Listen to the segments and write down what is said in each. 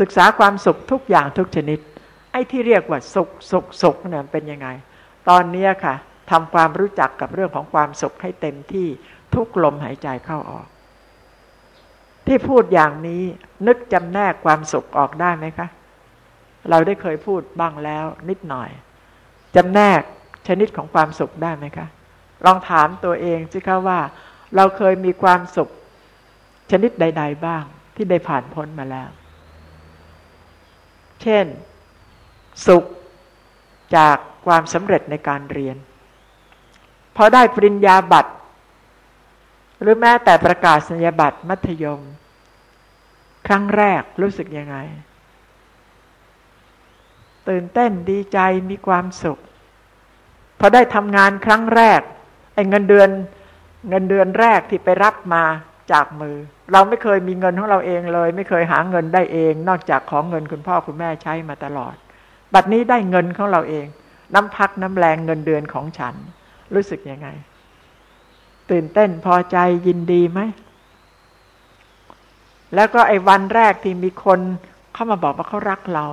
ศึกษาความสุขทุกอย่างทุกชนิด ไอ้ที่เรียกว่าสุขสุขสุขเนี่ยเป็นยังไง ตอนนี้ค่ะทำความรู้จักกับเรื่องของความสุขให้เต็มที่ทุกลมหายใจเข้าออก ที่พูดอย่างนี้นึกจำแนกความสุขออกได้ไหมคะ เราได้เคยพูดบ้างแล้วนิดหน่อยจำแนกชนิดของความสุขได้ไหมคะ ลองถามตัวเองสิคะว่า เราเคยมีความสุขชนิดใด ๆ บ้างที่ได้ผ่านพ้นมาแล้ว เช่น สุขจากความสำเร็จในการเรียน พอได้ปริญญาบัตร หรือแม้แต่ประกาศสัญญาบัตรมัธยม ครั้งแรกรู้สึกยังไง ตื่นเต้นดีใจมีความสุข พอได้ทำงานครั้งแรกไอ้เงินเดือนเงินเดือนแรกที่ไปรับมา จากมือ เราไม่เคยมีเงินของเราเองเลย ไม่เคยหาเงินได้เอง นอกจากของเงินคุณพ่อคุณแม่ใช้มาตลอด บัดนี้ได้เงินของเราเอง น้ำพักน้ำแรงเงินเดือนของฉัน รู้สึกยังไง ตื่นเต้นพอใจยินดีไหมแล้วก็ไอ้วันแรกที่มีคนเข้ามาบอกว่าเขารักเรา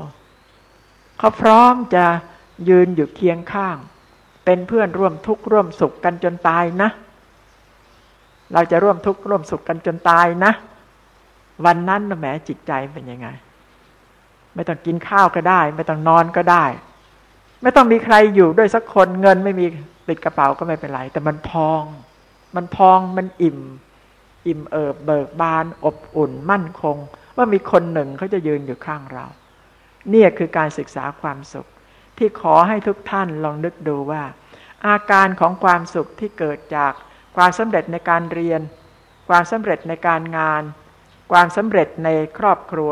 เขาพร้อมจะยืนอยู่เคียงข้าง เป็นเพื่อนร่วมทุกข์ร่วมสุขกันจนตายนะ เราจะร่วมทุกข์ร่วมสุขกันจนตายนะ วันนั้นนะแหมจิตใจเป็นยังไง ไม่ต้องกินข้าวก็ได้ ไม่ต้องนอนก็ได้ ไม่ต้องมีใครอยู่ด้วยสักคนเงินไม่มีติดกระเป๋าก็ไม่เป็นไร แต่มันพอง มันพองมันอิ่ม อิ่มเอิบเบิกบาน อบอุ่นมั่นคง ว่ามีคนหนึ่งเขาจะยืนอยู่ข้างเรา เนี่ยคือการศึกษาความสุข ที่ขอให้ทุกท่านลองนึกดูว่า อาการของความสุขที่เกิดจาก ความสำเร็จในการเรียน ความสำเร็จในการงาน ความสำเร็จในครอบครัว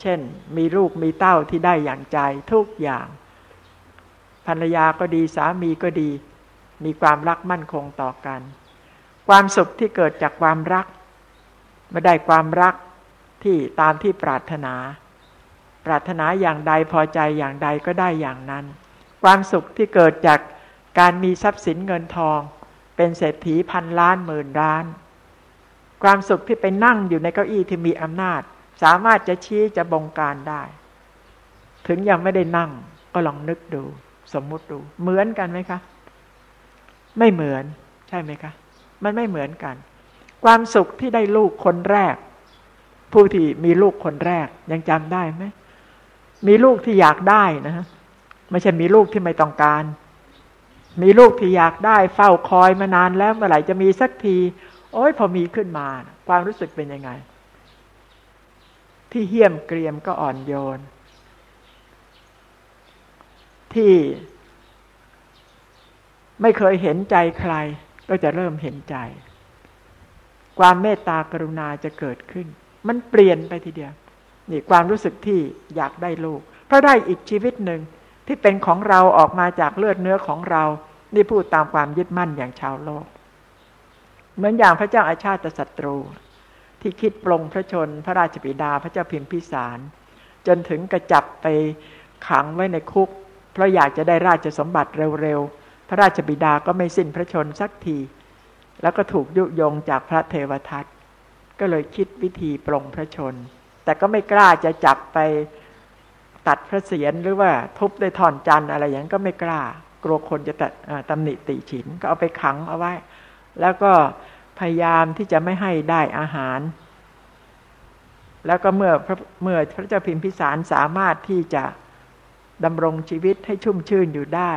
เช่น มีลูกมีเต้าที่ได้อย่างใจทุกอย่าง ภรรยาก็ดีสามีก็ดี มีความรักมั่นคงต่อกัน ความสุขที่เกิดจากความรักไม่ได้ความรักที่ตามที่ปรารถนา ปรารถนาอย่างใดพอใจอย่างใดก็ได้อย่างนั้น ความสุขที่เกิดจากการมีทรัพย์สินเงินทอง เป็นเศรษฐีพันล้านหมื่นล้าน ความสุขที่ไปนั่งอยู่ในเก้าอี้ที่มีอำนาจ สามารถจะชี้จะบงการได้ ถึงยังไม่ได้นั่ง ก็ลองนึกดู สมมุติดู เหมือนกันไหมคะ ไม่เหมือน ใช่ไหมคะ มันไม่เหมือนกัน ความสุขที่ได้ลูกคนแรก ผู้ที่มีลูกคนแรก ยังจำได้ไหมมีลูกที่อยากได้นะฮะไม่ใช่มีลูกที่ไม่ต้องการ มีลูกที่อยากได้เฝ้าคอยมานานแล้วเมื่อไหร่จะมีสักที โอ้ยพอมีขึ้นมา ความรู้สึกเป็นยังไง ที่เหี้ยมเกรียมก็อ่อนโยน ที่ไม่เคยเห็นใจใคร ก็จะเริ่มเห็นใจ ความเมตตากรุณาจะเกิดขึ้น มันเปลี่ยนไปทีเดียว นี่ความรู้สึกที่อยากได้ลูก เพราะได้อีกชีวิตหนึ่งที่เป็นของเราออกมาจากเลือดเนื้อของเรา นี่พูดตามความยึดมั่นอย่างชาวโลก เหมือนอย่างพระเจ้าอาชาติศัตรู ที่คิดปลงพระชนพระราชบิดาพระเจ้าพิมพิสาร จนถึงกระจับไปขังไว้ในคุก เพราะอยากจะได้ราชสมบัติเร็วๆ พระราชบิดาก็ไม่สิ้นพระชนสักที แล้วก็ถูกยุยงจากพระเทวทัตก็เลยคิดวิธีปลงพระชน แต่ก็ไม่กล้าจะจับไปตัดพระเศียรหรือว่าทุบด้วยท่อนจันอะไรอย่างก็ไม่กล้า กลัวคนจะตัดตำหนิติฉินก็เอาไปขังเอาไว้ แล้วก็พยายามที่จะไม่ให้ได้อาหาร แล้วก็เมื่อเมื่อพระเจ้าพิมพิสารสามารถที่จะดำรงชีวิตให้ชุ่มชื่นอยู่ได้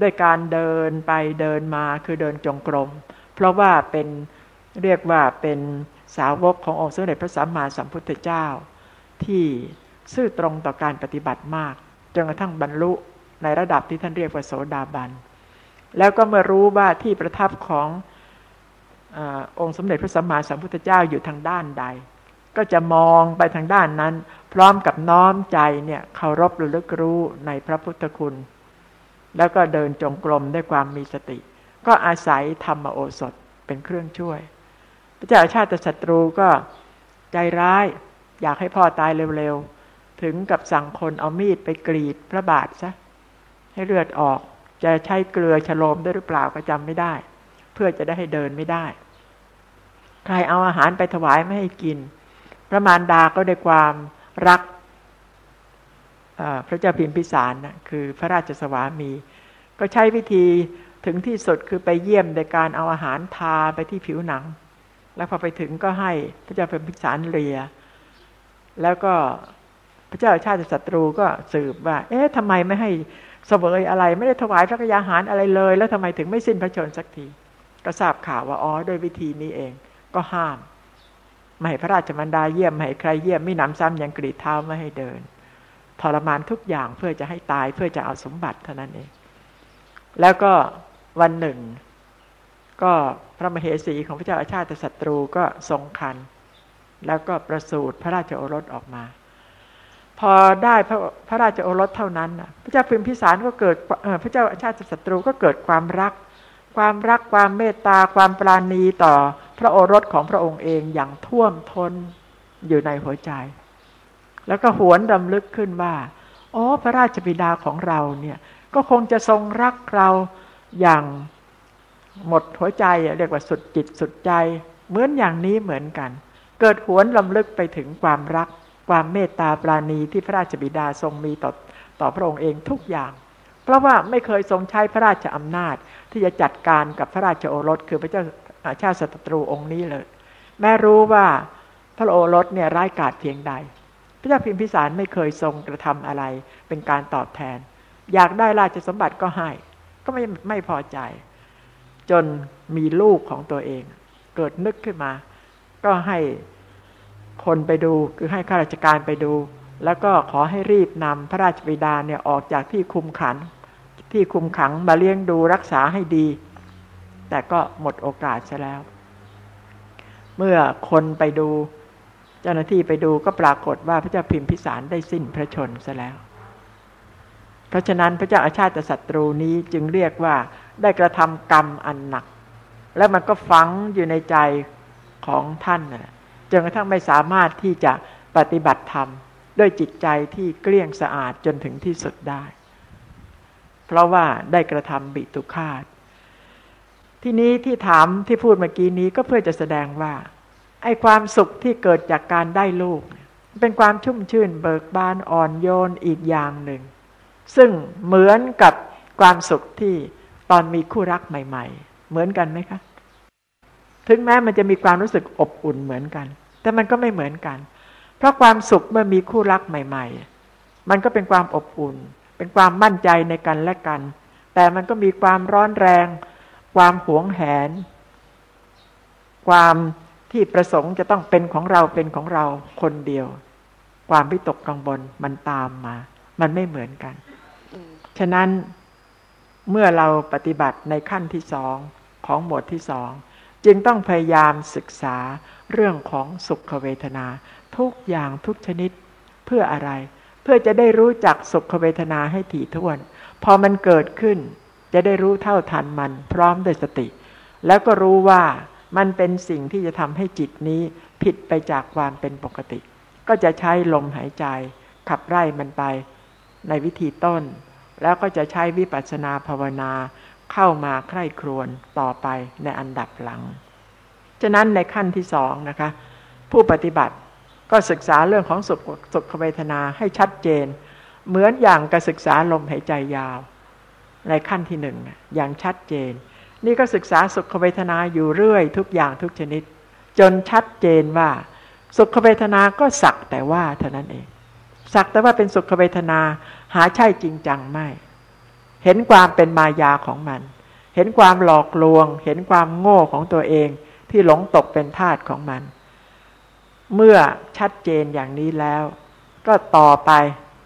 ด้วยการเดินไปเดินมาคือเดินจงกรม เพราะว่าเป็นเรียกว่าเป็นสาวกขององค์สมเด็จพระสัมมาสัมพุทธเจ้า ที่ซื่อตรงต่อการปฏิบัติมาก จนกระทั่งบรรลุ ในระดับที่ท่านเรียกว่าโสดาบัน แล้วก็เมื่อรู้ว่าที่ประทับของอองค์สมเด็จพระสัมมาสัมพุทธเจ้าอยู่ทางด้านใด ก็จะมองไปทางด้านนั้น พร้อมกับน้อมใจเนี่ยเคารพระลึกรู้ในพระพุทธคุณ แล้วก็เดินจงกรมด้วยความมีสติ ก็อาศัยธรรมโอสถเป็นเครื่องช่วย พระเจ้าชาติศัตรูก็ใจร้ายอยากให้พ่อตายเร็วๆ ถึงกับสั่งคนเอามีดไปกรีดพระบาทซะ ให้เลือดออก จะใช้เกลือฉโลมได้หรือเปล่าก็จำไม่ได้ เพื่อจะได้ให้เดินไม่ได้ ใครเอาอาหารไปถวายไม่ให้กิน พระมารดาก็ได้ความรักพระเจ้าพิมพิสารนะคือพระราชสวามี ก็ใช้วิธีถึงที่สุดคือไปเยี่ยมในการเอาอาหารทาไปที่ผิวหนัง แล้วพอไปถึงก็ให้พระเจ้าพิมพิสารเรีย แล้วก็ พระเจ้าชาติศัตรูก็สืบว่า เอ๊ะทำไมไม่ให้เสวยอะไร ไม่ได้ถวายพระกยาหารอะไรเลย แล้วทำไมถึงไม่สิ้นพระชนสักที ก็ทราบข่าวว่าอ๋อโดยวิธีนี้เอง ก็ห้าม ไม่ให้พระราชมันดาเยี่ยมไม่ให้ใครเยี่ยมไม่นำซ้ำยังกรีดเท้าไม่ให้เดิน ทรมานทุกอย่างเพื่อจะให้ตายเพื่อจะเอาสมบัติเท่านั้นเอง แล้วก็วันหนึ่ง ก็พระมเหสีของพระเจ้าอาชาติศัตรูก็ทรงคันแล้วก็ประสูติพระราชโอรสออกมา พอได้พระพระราชโอรสเท่านั้นพระเจ้าพิมพิสารก็เกิดพระเจ้าอาชาติศัตรูก็เกิดความรัก ความรักความเมตตาความปราณีต่อพระโอรสของพระองค์เองอย่างท่วมท้นอยู่ในหัวใจ แล้วก็หวนดำลึกขึ้นว่าอ๋อพระราชบิดาของเราเนี่ยก็คงจะทรงรักเราอย่างหมดหัวใจเรียกว่าสุดจิตสุดใจ เหมือนอย่างนี้เหมือนกัน เกิดหวนลำลึกไปถึงความรัก ความเมตตาปราณีที่พระราชบิดาทรงมีต่อต่อพระองค์เองทุกอย่าง เพราะว่าไม่เคยทรงใช้พระราชอำนาจที่จะจัดการกับพระราชโอรส คือพระเจ้าชาติศัตรูองค์นี้เลย แม้รู้ว่าพระโอรสเนี่ยร้ายกาจเพียงใด พระเจ้าพิมพิสารไม่เคยทรงกระทำอะไร เป็นการตอบแทน อยากได้ราชสมบัติก็ให้ ก็ไม่ไม่พอใจ จนมีลูกของตัวเอง เกิดนึกขึ้นมา ก็ให้ คนไปดูคือให้ข้าราชการไปดู แล้วก็ขอให้รีบนำพระราชบิดาเนี่ยออกจากที่คุมขังที่คุมขังมาเลี้ยงดูรักษาให้ดี แต่ก็หมดโอกาสซะแล้ว เมื่อคนไปดู เจ้าหน้าที่ไปดูก็ปรากฏว่าพระเจ้าพิมพิสารได้สิ้นพระชนซะแล้ว เพราะฉะนั้นพระเจ้าอาชาติศัตรูนี้จึงเรียกว่าได้กระทำกรรมอันหนัก แล้วมันก็ฝังอยู่ในใจของท่านนะ จนกระทั่งไม่สามารถที่จะปฏิบัติธรรม ด้วยจิตใจที่เกลี้ยงสะอาดจนถึงที่สุดได้ เพราะว่าได้กระทำบิตุคาตที่นี้ที่ถามที่พูดเมื่อกี้นี้ก็เพื่อจะแสดงว่าไอ้ความสุขที่เกิดจากการได้ลูก เป็นความชุ่มชื่นเบิกบานอ่อนโยนอีกอย่างหนึ่ง ซึ่งเหมือนกับความสุขที่ตอนมีคู่รักใหม่ ๆ เหมือนกันไหมคะ ถึงแม้มันจะมีความรู้สึกอบอุ่นเหมือนกัน แต่มันก็ไม่เหมือนกัน เพราะความสุขเมื่อมีคู่รักใหม่ ๆ มันก็เป็นความอบอุ่น เป็นความมั่นใจในกันและกัน แต่มันก็มีความร้อนแรง ความหวงแหน ความที่ประสงค์จะต้องเป็นของเราเป็นของเราคนเดียว ความวิตกกังวลมันตามมา มันไม่เหมือนกัน ฉะนั้นเมื่อเราปฏิบัติในขั้นที่สองของหมวดที่สอง จึงต้องพยายามศึกษาเรื่องของสุขเวทนา ทุกอย่างทุกชนิดเพื่ออะไร เพื่อจะได้รู้จักสุขเวทนาให้ถี่ถ้วน พอมันเกิดขึ้น จะได้รู้เท่าทันมันพร้อมด้วยสติ แล้วก็รู้ว่ามันเป็นสิ่งที่จะทำให้จิตนี้ผิดไปจากความเป็นปกติ ก็จะใช้ลมหายใจ ขับไล่มันไป ในวิธีต้น แล้วก็จะใช้วิปัสสนาภาวนา เข้ามาใคร่ครวญต่อไปในอันดับหลัง ฉะนั้นในขั้นที่สองนะคะ ผู้ปฏิบัติก็ศึกษาเรื่องของสุขสุขเวทนาให้ชัดเจน เหมือนอย่างการศึกษาลมหายใจยาว ในขั้นที่หนึ่งอย่างชัดเจน นี่ก็ศึกษาสุขเวทนาอยู่เรื่อย ทุกอย่างทุกชนิด จนชัดเจนว่า สุขเวทนาก็สักแต่ว่าเท่านั้นเอง สักแต่ว่าเป็นสุขเวทนาหาใช่จริงจังไม่ เห็นความเป็นมายาของมัน เห็นความหลอกลวง เห็นความโง่ของตัวเองที่หลงตกเป็นทาสของมัน เมื่อชัดเจนอย่างนี้แล้ว ก็ต่อไป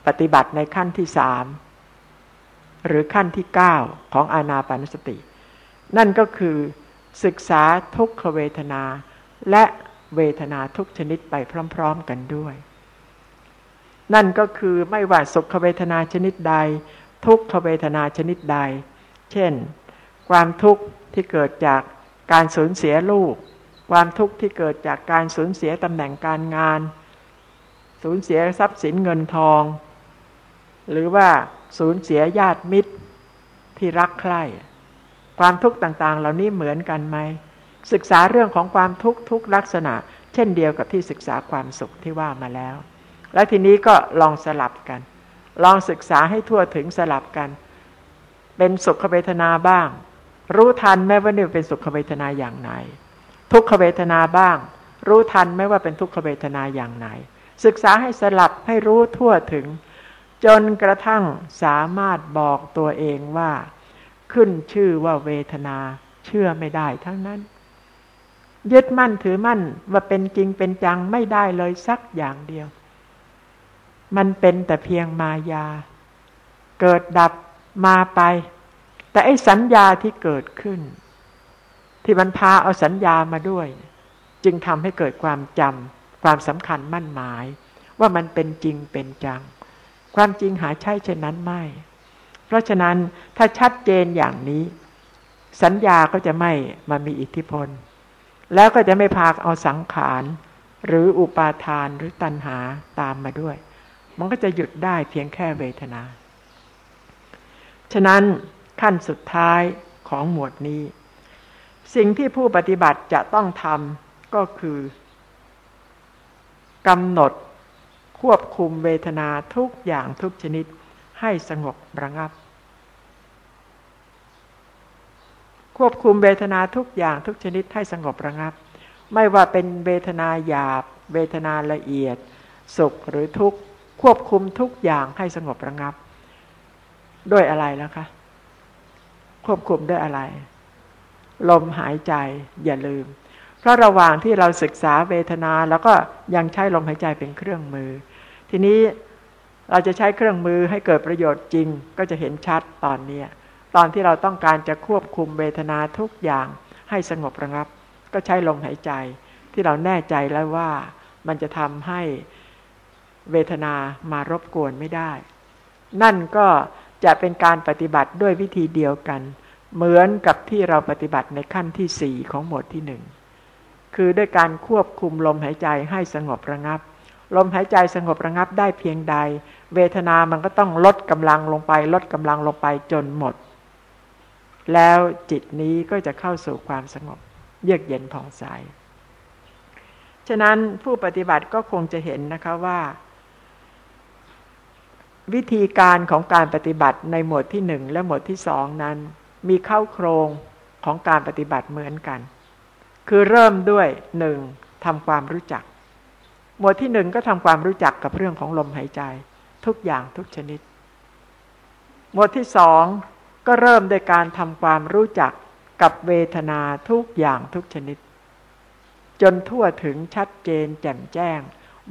ปฏิบัติในขั้นที่สามหรือขั้นที่เก้าของอานาปานสติ นั่นก็คือศึกษาทุกขเวทนา และเวทนาทุกชนิดไปพร้อม ๆกันด้วย นั่นก็คือไม่ว่าสุขเวทนาชนิดใด ทุกขเวทนาชนิดใด เช่น ความทุกข์ที่เกิดจากการสูญเสียลูก ความทุกข์ที่เกิดจากการสูญเสียตำแหน่งการงาน สูญเสียทรัพย์สินเงินทอง หรือว่าสูญเสียญาติมิตรที่รักใคร่ความทุกข์ต่างๆ เหล่านี้เหมือนกันไหม ศึกษาเรื่องของความทุกข์ทุกลักษณะ เช่นเดียวกับที่ศึกษาความสุขที่ว่ามาแล้ว แล้วทีนี้ก็ลองสลับกัน ลองศึกษาให้ทั่วถึงสลับกัน เป็นสุขเวทนาบ้าง รู้ทันแม้ว่านี่เป็นสุขเวทนาอย่างไหน ทุกขเวทนาบ้าง รู้ทันไม่ว่าเป็นทุกขเวทนาอย่างไหน ศึกษาให้สลับให้รู้ทั่วถึง จนกระทั่งสามารถบอกตัวเองว่า ขึ้นชื่อว่าเวทนาเชื่อไม่ได้ทั้งนั้น ยึดมั่นถือมั่นว่าเป็นจริงเป็นจังไม่ได้เลยสักอย่างเดียว มันเป็นแต่เพียงมายา เกิดดับมาไป แต่ไอ้สัญญาที่เกิดขึ้น ที่มันพาเอาสัญญามาด้วย จึงทำให้เกิดความจำความสำคัญมั่นหมาย ว่ามันเป็นจริงเป็นจัง ความจริงหาใช่เช่นนั้นไม่ เพราะฉะนั้นถ้าชัดเจนอย่างนี้ สัญญาก็จะไม่มามีอิทธิพล แล้วก็จะไม่พาเอาสังขารหรืออุปาทานหรือตัณหาตามมาด้วย มันก็จะหยุดได้เพียงแค่เวทนา ฉะนั้นขั้นสุดท้ายของหมวดนี้ สิ่งที่ผู้ปฏิบัติจะต้องทำก็คือกำหนดควบคุมเวทนาทุกอย่างทุกชนิดให้สงบระงับ ควบคุมเวทนาทุกอย่างทุกชนิดให้สงบระงับ ไม่ว่าเป็นเวทนาหยาบ เวทนาละเอียด สุขหรือทุกข์ ควบคุมทุกอย่างให้สงบระงับ ด้วยอะไรแล้วคะ ควบคุมด้วยอะไร ลมหายใจอย่าลืม เพราะระหว่างที่เราศึกษาเวทนาแล้วก็ยังใช้ลมหายใจเป็นเครื่องมือ ทีนี้เราจะใช้เครื่องมือให้เกิดประโยชน์จริง ก็จะเห็นชัดตอนนี้ตอนที่เราต้องการจะควบคุมเวทนาทุกอย่างให้สงบระงับ ก็ใช้ลมหายใจ ที่เราแน่ใจแล้วว่ามันจะทำให้ เวทนามารบกวนไม่ได้ นั่นก็จะเป็นการปฏิบัติด้วยวิธีเดียวกัน เหมือนกับที่เราปฏิบัติในขั้นที่สี่ของหมวดที่หนึ่งคือด้วยการควบคุมลมหายใจให้สงบระงับ ลมหายใจสงบระงับได้เพียงใด เวทนามันก็ต้องลดกำลังลงไป ลดกำลังลงไปจนหมด แล้วจิตนี้ก็จะเข้าสู่ความสงบ เยือกเย็นผ่องใส ฉะนั้นผู้ปฏิบัติก็คงจะเห็นนะคะว่า วิธีการของการปฏิบัติในหมวดที่หนึ่งและหมวดที่สองนั้น มีเข้าโครงของการปฏิบัติเหมือนกัน คือเริ่มด้วยหนึ่งทำความรู้จัก หมวดที่หนึ่งก็ทำความรู้จักกับเรื่องของลมหายใจ ทุกอย่างทุกชนิด หมวดที่สองก็เริ่มโดยการทำความรู้จักกับเวทนาทุกอย่างทุกชนิด จนทั่วถึงชัดเจนแจ่มแจ้ง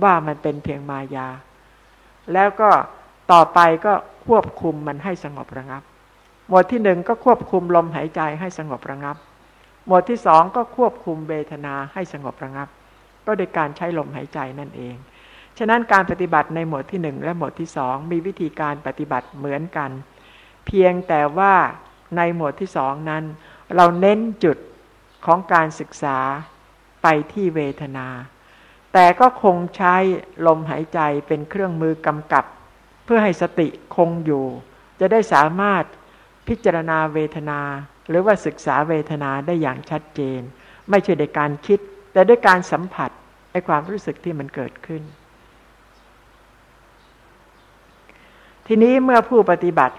ว่ามันเป็นเพียงมายา แล้วก็ ต่อไปก็ควบคุมมันให้สงบระงับ หมวดที่หนึ่งก็ควบคุมลมหายใจให้สงบระงับ หมวดที่สองก็ควบคุมเวทนาให้สงบระงับ ก็โดยการใช้ลมหายใจนั่นเอง ฉะนั้นการปฏิบัติในหมวดที่หนึ่งและหมวดที่สองมีวิธีการปฏิบัติเหมือนกัน เพียงแต่ว่าในหมวดที่สองนั้น เราเน้นจุดของการศึกษาไปที่เวทนา แต่ก็คงใช้ลมหายใจเป็นเครื่องมือกำกับ พื่อให้สติคงอยู่ จะได้สามารถพิจารณาเวทนา หรือว่าศึกษาเวทนาได้อย่างชัดเจน ไม่ใช่ในการคิด แต่ด้วยการสัมผัสไอความรู้สึกที่มันเกิดขึ้น ทีนี้เมื่อผู้ปฏิบัติ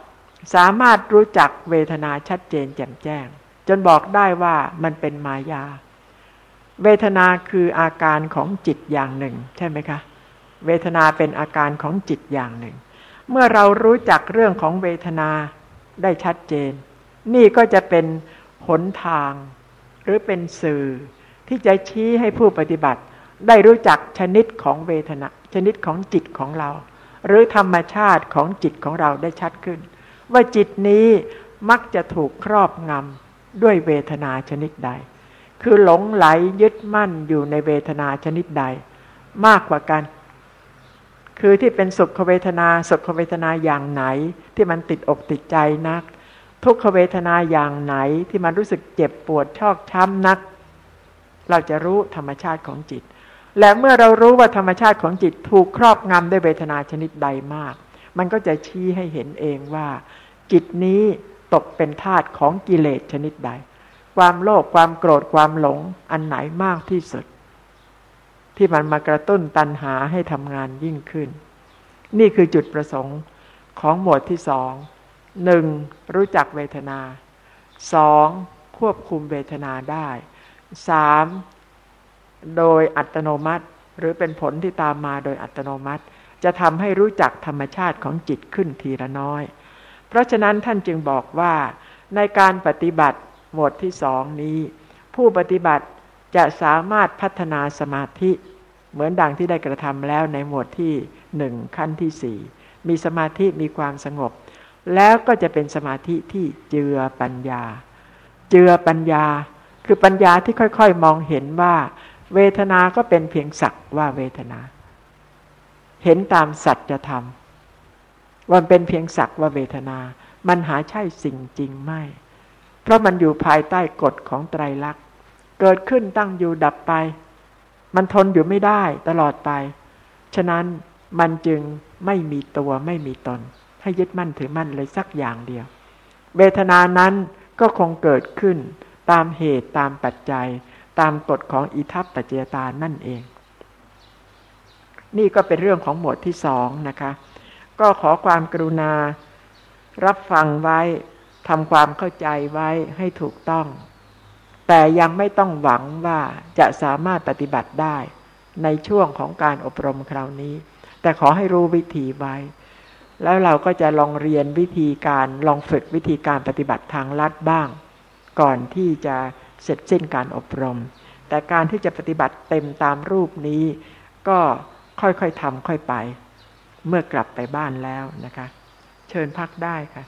สามารถรู้จักเวทนาชัดเจนแจ่มแจ้ง จนบอกได้ว่ามันเป็นมายา เวทนาคืออาการของจิตอย่างหนึ่ง ใช่ไหมคะ เวทนาเป็นอาการของจิตอย่างหนึ่ง เมื่อเรารู้จักเรื่องของเวทนาได้ชัดเจน นี่ก็จะเป็นหนทาง หรือเป็นสื่อ ที่จะชี้ให้ผู้ปฏิบัติ ได้รู้จักชนิดของเวทนา ชนิดของจิตของเรา หรือธรรมชาติของจิตของเราได้ชัดขึ้น ว่าจิตนี้มักจะถูกครอบงำด้วยเวทนาชนิดใด คือหลงไหลยึดมั่นอยู่ในเวทนาชนิดใด มากกว่ากัน คือที่เป็นสุขเวทนาสุขเวทนาอย่างไหน ที่มันติดอกติดใจนัก ทุกขเวทนาอย่างไหนที่มันรู้สึกเจ็บปวดชอกช้ำนัก เราจะรู้ธรรมชาติของจิต และเมื่อเรารู้ว่าธรรมชาติของจิตถูกครอบงำด้วยเวทนาชนิดใดมาก มันก็จะชี้ให้เห็นเองว่า จิตนี้ตกเป็นทาตของกิเลสชนิดใด ความโลภความโกรธความหลงอันไหนมากที่สุด ที่มันมากระตุ้นตัณหาให้ทำงานยิ่งขึ้น นี่คือจุดประสงค์ของหมวดที่สองหนึ่งรู้จักเวทนาสองควบคุมเวทนาได้สามโดยอัตโนมัติ หรือเป็นผลที่ตามมาโดยอัตโนมัติ จะทำให้รู้จักธรรมชาติของจิตขึ้นทีละน้อย เพราะฉะนั้นท่านจึงบอกว่าในการปฏิบัติหมวดที่สองนี้ ผู้ปฏิบัติ จะสามารถพัฒนาสมาธิ เหมือนดังที่ได้กระทำแล้วในหมวดที่หนึ่งขั้นที่สี่มีสมาธิมีความสงบ แล้วก็จะเป็นสมาธิที่เจือปัญญา เจือปัญญา คือปัญญาที่ค่อยๆ มองเห็นว่า เวทนาก็เป็นเพียงสักว่าเวทนา เห็นตามสัจธรรมว่าเป็นเพียงสักว่าเวทนา มันหาใช่สิ่งจริงไม่ เพราะมันอยู่ภายใต้กฎของไตรลักษณ์ เกิดขึ้นตั้งอยู่ดับไป มันทนอยู่ไม่ได้ตลอดไป ฉะนั้นมันจึงไม่มีตัวไม่มีตน ให้ยึดมั่นถือมั่นเลยสักอย่างเดียว เวทนานั้นก็คงเกิดขึ้นตามเหตุตามปัจจัย ตามกฎของอิทัปปัจจยตานั่นเอง นี่ก็เป็นเรื่องของหมวดที่สองนะคะ ก็ขอความกรุณา รับฟังไว้ทำความเข้าใจไว้ให้ถูกต้อง แต่ยังไม่ต้องหวังว่าจะสามารถปฏิบัติได้ในช่วงของการอบรมคราวนี้ แต่ขอให้รู้วิธีไว้ แล้วเราก็จะลองเรียนวิธีการลองฝึกวิธีการปฏิบัติทางลัดบ้าง ก่อนที่จะเสร็จสิ้นการอบรม แต่การที่จะปฏิบัติเต็มตามรูปนี้ ก็ค่อยๆทำค่อยไป เมื่อกลับไปบ้านแล้วนะคะ เชิญพักได้ค่ะ